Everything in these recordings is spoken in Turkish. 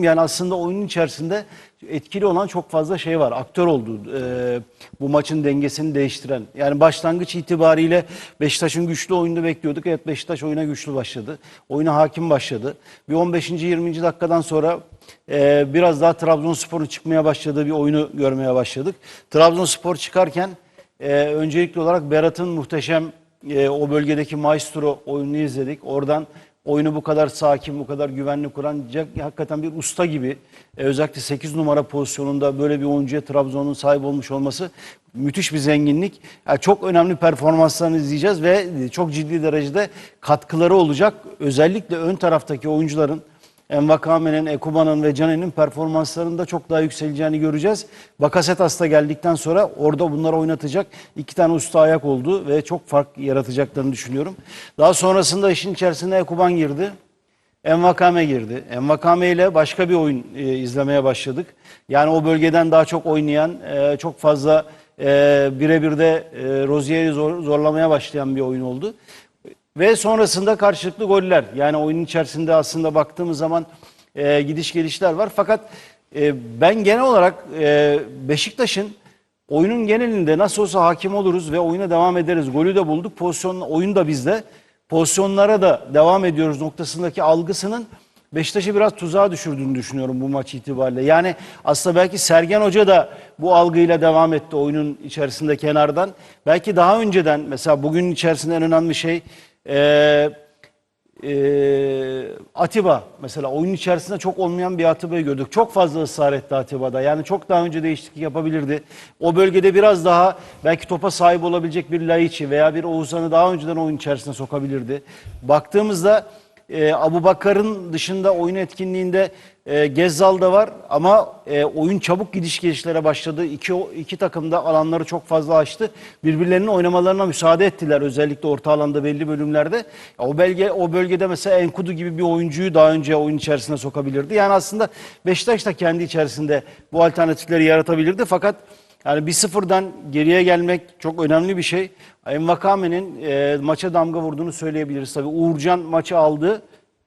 Yani aslında oyunun içerisinde etkili olan çok fazla şey var. Aktör oldu e, bu maçın dengesini değiştiren. Yani başlangıç itibariyle Beşiktaş'ın güçlü oyununu bekliyorduk. Evet Beşiktaş oyuna güçlü başladı. Oyuna hakim başladı. Bir 15. 20. dakikadan sonra e, biraz daha Trabzonspor'un çıkmaya başladığı bir oyunu görmeye başladık. Trabzonspor çıkarken e, öncelikli olarak Berat'ın muhteşem e, o bölgedeki maestro oyununu izledik. Oradan oyunu bu kadar sakin, bu kadar güvenli kuran hakikaten bir usta gibi e, özellikle 8 numara pozisyonunda böyle bir oyuncuya Trabzon'un sahip olmuş olması müthiş bir zenginlik. Yani çok önemli performanslarını izleyeceğiz ve çok ciddi derecede katkıları olacak. Özellikle ön taraftaki oyuncuların Envakame'nin, Ekuban'ın ve Caner'in performanslarında çok daha yükseleceğini göreceğiz. Bakasetas da geldikten sonra orada bunları oynatacak iki tane usta ayak oldu ve çok fark yaratacaklarını düşünüyorum. Daha sonrasında işin içerisine Ekuban girdi. Envakame girdi. Envakame ile başka bir oyun e, izlemeye başladık. Yani o bölgeden daha çok oynayan, e, çok fazla e, birebir de e, Rozier'i zor- zorlamaya başlayan bir oyun oldu. Ve sonrasında karşılıklı goller. Yani oyunun içerisinde aslında baktığımız zaman e, gidiş gelişler var. Fakat e, ben genel olarak e, Beşiktaş'ın oyunun genelinde nasıl olsa hakim oluruz ve oyuna devam ederiz. Golü de bulduk. Pozisyon, oyun da bizde. Pozisyonlara da devam ediyoruz noktasındaki algısının Beşiktaş'ı biraz tuzağa düşürdüğünü düşünüyorum bu maç itibariyle. Yani aslında belki Sergen Hoca da bu algıyla devam etti oyunun içerisinde kenardan. Belki daha önceden mesela bugün içerisinde en önemli şey ee, Atiba mesela oyun içerisinde çok olmayan bir Atiba'yı gördük. Çok fazla ısrar etti Atiba'da. Yani çok daha önce değişiklik yapabilirdi. O bölgede biraz daha belki topa sahip olabilecek bir Laiç'i veya bir Oğuzhan'ı daha önceden oyun içerisine sokabilirdi. Baktığımızda e, Abu Bakar'ın dışında oyun etkinliğinde e, Gezzal da var ama e, oyun çabuk gidiş gelişlere başladı. İki, iki takım da alanları çok fazla açtı. Birbirlerinin oynamalarına müsaade ettiler özellikle orta alanda belli bölümlerde. O bölge o bölgede mesela Enkudu gibi bir oyuncuyu daha önce oyun içerisine sokabilirdi. Yani aslında Beşiktaş da kendi içerisinde bu alternatifleri yaratabilirdi fakat yani bir sıfırdan geriye gelmek çok önemli bir şey. Envakame'nin e, maça damga vurduğunu söyleyebiliriz tabii. Uğurcan maçı aldı.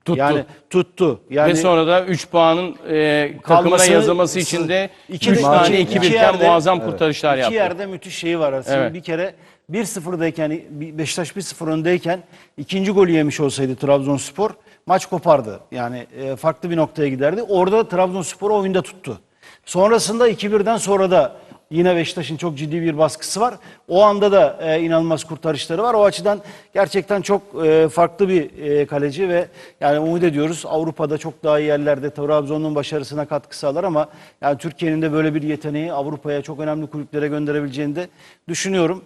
Tuttu. Yani tuttu. Yani Ve sonra da 3 puanın e, takımına yazılması için de İki- 3 tane iki- 2 iki birken yerde- muazzam kurtarışlar İki yaptı. yerde müthiş şeyi var aslında. Evet. Bir kere 1-0'dayken Beşiktaş 1-0 öndeyken ikinci golü yemiş olsaydı Trabzonspor maç kopardı. Yani e, farklı bir noktaya giderdi. Orada Trabzonspor oyunda tuttu. Sonrasında 2-1'den sonra da yine Beşiktaş'ın çok ciddi bir baskısı var. O anda da e, inanılmaz kurtarışları var. O açıdan gerçekten çok e, farklı bir e, kaleci ve yani umut ediyoruz Avrupa'da çok daha iyi yerlerde Trabzon'un başarısına katkı sağlar ama yani Türkiye'nin de böyle bir yeteneği Avrupa'ya çok önemli kulüplere gönderebileceğini de düşünüyorum.